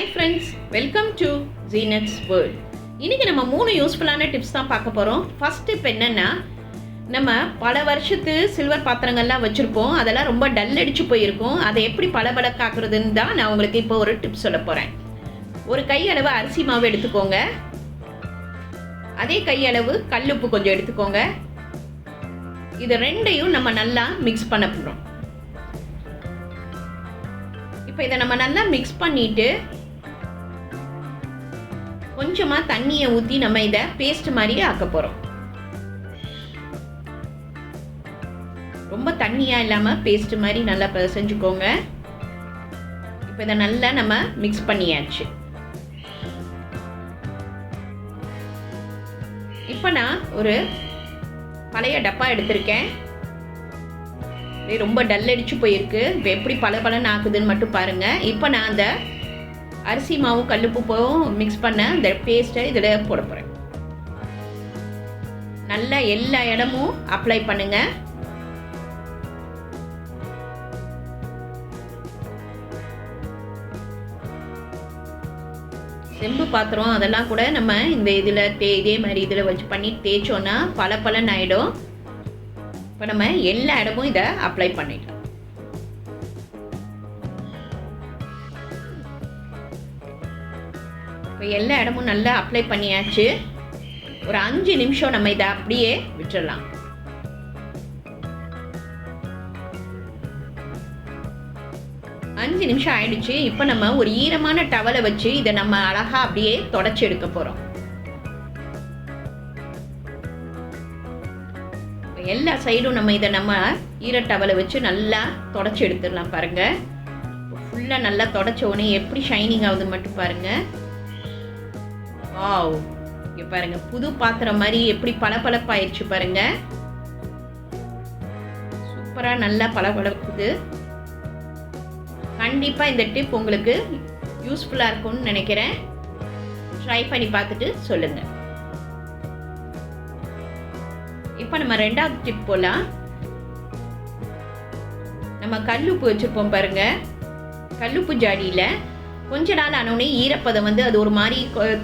Hi friends welcome to Jeenat's world இன்றைக்கி நம்ம மூணு யூஸ்ஃபுல்லான டிப்ஸ் தான் பார்க்க போகிறோம் ஃபஸ்ட் டிப் என்னென்னா நம்ம பல வருஷத்து சில்வர் பாத்திரங்கள்லாம் வச்சுருப்போம். அதெல்லாம் ரொம்ப டல் அடித்து போயிருக்கும். அதை எப்படி பளபளக்காக்குறதுன்னு தான் நான் உங்களுக்கு இப்போ ஒரு டிப் சொல்ல போகிறேன் ஒரு கையளவு அரிசி மாவு எடுத்துக்கோங்க. அதே கையளவு கல்லுப்பு கொஞ்சம் எடுத்துக்கோங்க. இது ரெண்டையும் நம்ம நல்லா மிக்ஸ் பண்ண போகிறோம் இப்போ இதை நம்ம நல்லா மிக்ஸ் பண்ணிட்டு கொஞ்சமாக தண்ணியை ஊற்றி நம்ம இதை பேஸ்ட் மாதிரி ஆக்க போகிறோம் ரொம்ப தண்ணியாக இல்லாமல் பேஸ்ட் மாதிரி நல்லா செஞ்சுக்கோங்க இப்போ இதை நல்லா நம்ம மிக்ஸ் பண்ணியாச்சு. இப்போ நான் ஒரு பழைய டப்பா எடுத்திருக்கேன். ரொம்ப டல் அடிச்சு போயிருக்கு. இப்போ எப்படி பல பலன் ஆக்குதுன்னு மட்டும் பாருங்கள் இப்போ நான் அந்த அரிசி மாவும் கல்லுப்புவும் மிக்ஸ் பண்ண அந்த பேஸ்ட்டை இதில் போட போகிறேன் நல்லா எல்லா இடமும் அப்ளை பண்ணுங்க. செம்பு பாத்திரம் அதெல்லாம் கூட நம்ம இந்த இதில் தே இதே மாதிரி இதில் வச்சு பண்ணி தேய்ச்சோன்னா பல பலன் ஆகிடும் இப்போ நம்ம எல்லா இடமும் இதை அப்ளை பண்ணிட்டோம் இப்போ எல்லா இடமும் நல்லா அப்ளை பண்ணியாச்சு. ஒரு அஞ்சு நிமிஷம் நம்ம இதை அப்படியே விட்டுடலாம் அஞ்சு நிமிஷம் ஆயிடுச்சு. இப்போ நம்ம ஒரு ஈரமான டவலை வச்சு இதை நம்ம அழகாக அப்படியே தொடச்சி எடுக்க போகிறோம் எல்லா சைடும் நம்ம இதை நம்ம ஈர டவலை வச்சு நல்லா தொடச்சி எடுத்துடலாம் பாருங்கள் ஃபுல்லாக நல்லா தொடச்ச உடனே எப்படி ஷைனிங் ஆகுது மட்டும் பாருங்கள் வாவ் இங்கே பாருங்கள் புது பாத்திரம் மாதிரி எப்படி பளபளப்பாயிருச்சு பாருங்கள் சூப்பராக நல்லா பளபளக்குது. கண்டிப்பாக இந்த டிப் உங்களுக்கு யூஸ்ஃபுல்லாக இருக்கும்னு நினைக்கிறேன். ட்ரை பண்ணி பார்த்துட்டு சொல்லுங்கள் இப்போ நம்ம ரெண்டாவது டிப் போகலாம் நம்ம கல்லுப்பு வச்சுருப்போம் பாருங்கள் கல்லுப்பு ஜாடியில் கொஞ்ச நாள் ஆனோடனே ஈரப்பதம் வந்து அது ஒரு மாதிரி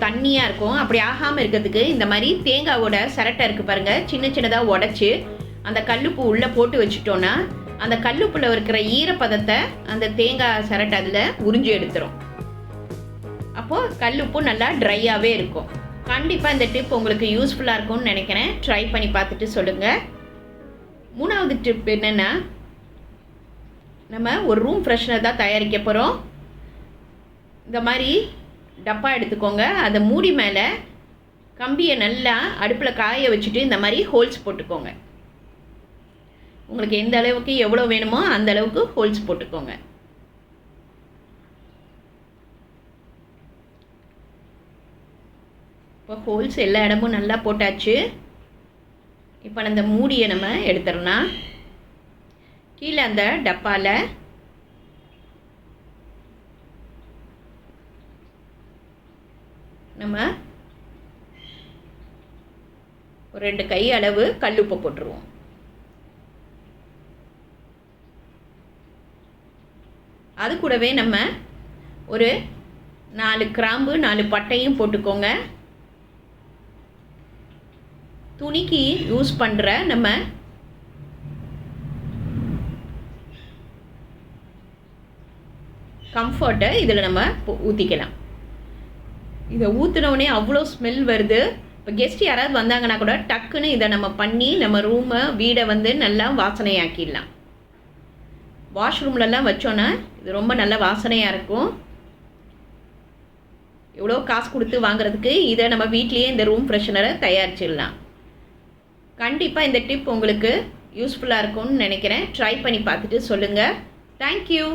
தண்ணியாக இருக்கும். அப்படி ஆகாமல் இருக்கிறதுக்கு இந்த மாதிரி தேங்காவோட சரட்டை இருக்குது பாருங்கள் சின்ன சின்னதாக உடச்சி அந்த கல்லுப்பு உள்ளே போட்டு வச்சுட்டோன்னா அந்த கல்லுப்புல இருக்கிற ஈரப்பதத்தை அந்த தேங்காய் சரட்டை அதில் உறிஞ்சி எடுத்துரும். அப்போது கல்லுப்பு நல்லா ட்ரையாகவே இருக்கும். கண்டிப்பாக இந்த டிப் உங்களுக்கு யூஸ்ஃபுல்லாக இருக்கும்னு நினைக்கிறேன். ட்ரை பண்ணி பார்த்துட்டு சொல்லுங்கள் மூணாவது டிப் என்னென்னா நம்ம ஒரு ரூம் ஃப்ரெஷ்னர் தான் தயாரிக்க போகிறோம் இந்த மாதிரி டப்பா எடுத்துக்கோங்க. அதை மூடி மேலே கம்பியை நல்லா அடுப்பில் காய வச்சுட்டு இந்த மாதிரி ஹோல்ஸ் போட்டுக்கோங்க. உங்களுக்கு எந்த அளவுக்கு எவ்வளோ வேணுமோ அந்த அளவுக்கு ஹோல்ஸ் போட்டுக்கோங்க. இப்போ ஹோல்ஸ் எல்லா இடமும் நல்லா போட்டாச்சு. இப்போ அந்த மூடியை நம்ம எடுத்துடலாம் கீழே அந்த டப்பாவில் நம்ம ஒரு ரெண்டு கை அளவு கல்லுப்பை போட்டுருவோம். அது கூடவே நம்ம ஒரு நாலு கிராம்பு நாலு பட்டையும் போட்டுக்கோங்க. துணிக்கு யூஸ் பண்ணுற நம்ம கம்ஃபர்ட்டை இதில் நம்ம ஊற்றிக்கலாம் இதை ஊற்றினவுடனே அவ்வளோ ஸ்மெல் வருது. இப்போ கெஸ்ட் யாராவது வந்தாங்கன்னா கூட டக்குன்னு இதை நம்ம பண்ணி நம்ம ரூமை வீடை வந்து நல்லா வாசனையாக்கிடலாம். வாஷ்ரூம்லலாம் வச்சோன்னா இது ரொம்ப நல்ல வாசனையாக இருக்கும். எவ்வளோ காசு கொடுத்து வாங்குறதுக்கு இதை நம்ம வீட்லேயே இந்த ரூம் ஃப்ரெஷ்னரை தயாரிச்சிடலாம். கண்டிப்பாக இந்த டிப் உங்களுக்கு யூஸ்ஃபுல்லாக இருக்கும்னு நினைக்கிறேன். ட்ரை பண்ணி பார்த்துட்டு சொல்லுங்கள் தேங்க்யூ